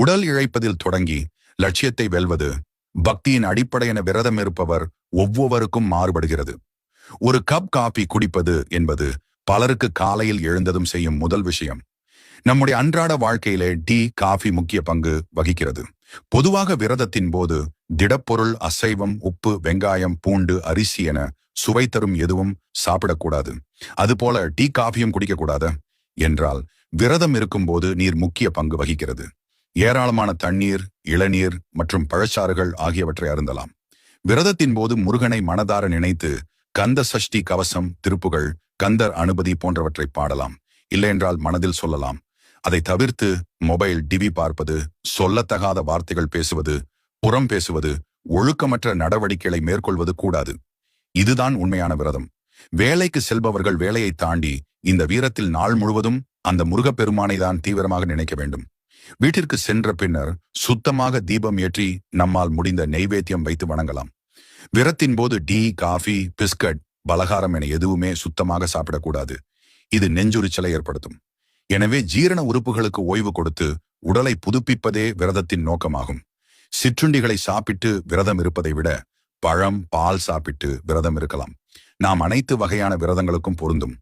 உடல் இழைப்பதில் தொடங்கி லட்சியத்தை வெல்வது பக்தியின் அடிப்படை என விரதம் இருப்பவர் ஒவ்வொருவருக்கும் மாறுபடுகிறது. ஒரு கப் காபி குடிப்பது என்பது பலருக்கு காலையில் எழுந்ததும் செய்யும் முதல் விஷயம். நம்முடைய அன்றாட வாழ்க்கையிலே டீ காஃபி முக்கிய பங்கு வகிக்கிறது. பொதுவாக விரதத்தின் போது திடப்பொருள் அசைவம் உப்பு வெங்காயம் பூண்டு அரிசி என சுவை தரும் எதுவும் சாப்பிடக்கூடாது. அதுபோல டீ காஃபியும் குடிக்கக்கூடாது. என்றால் விரதம் இருக்கும்போது நீர் முக்கிய பங்கு வகிக்கிறது. ஏராளமான தண்ணீர் இளநீர் மற்றும் பழச்சாறுகள் ஆகியவற்றை அருந்தலாம். விரதத்தின் போது முருகனை மனதார நினைத்து கந்த சஷ்டி கவசம் திருப்புகள் கந்தர் அனுபதி போன்றவற்றை பாடலாம். இல்லையென்றால் மனதில் சொல்லலாம். அதை தவிர்த்து மொபைல் டிவி பார்ப்பது சொல்லத்தகாத வார்த்தைகள் பேசுவது புறம் பேசுவது ஒழுக்கமற்ற நடவடிக்கைகளை மேற்கொள்வது கூடாது. இதுதான் உண்மையான விரதம். வேலைக்கு செல்பவர்கள் வேலையை தாண்டி இந்த வீரத்தில் நாள் முழுவதும் அந்த முருகப்பெருமானை தான் தீவிரமாக நினைக்க வேண்டும். வீட்டிற்கு சென்ற பின்னர் சுத்தமாக தீபம் ஏற்றி நம்மால் முடிந்த நெய்வேத்தியம் வைத்து வணங்கலாம். விரத்தின் போது டீ காஃபி பிஸ்கட் பலகாரம் என எதுவுமே சுத்தமாக சாப்பிடக்கூடாது. இது நெஞ்சுரிச்சலை ஏற்படுத்தும். எனவே ஜீரண உறுப்புகளுக்கு ஓய்வு கொடுத்து உடலை புதுப்பிப்பதே விரதத்தின் நோக்கமாகும். சிற்றுண்டிகளை சாப்பிட்டு விரதம் இருப்பதை விட பழம் பால் சாப்பிட்டு விரதம் இருக்கலாம். நாம் அனைத்து வகையான விரதங்களுக்கும் பொருந்தும்.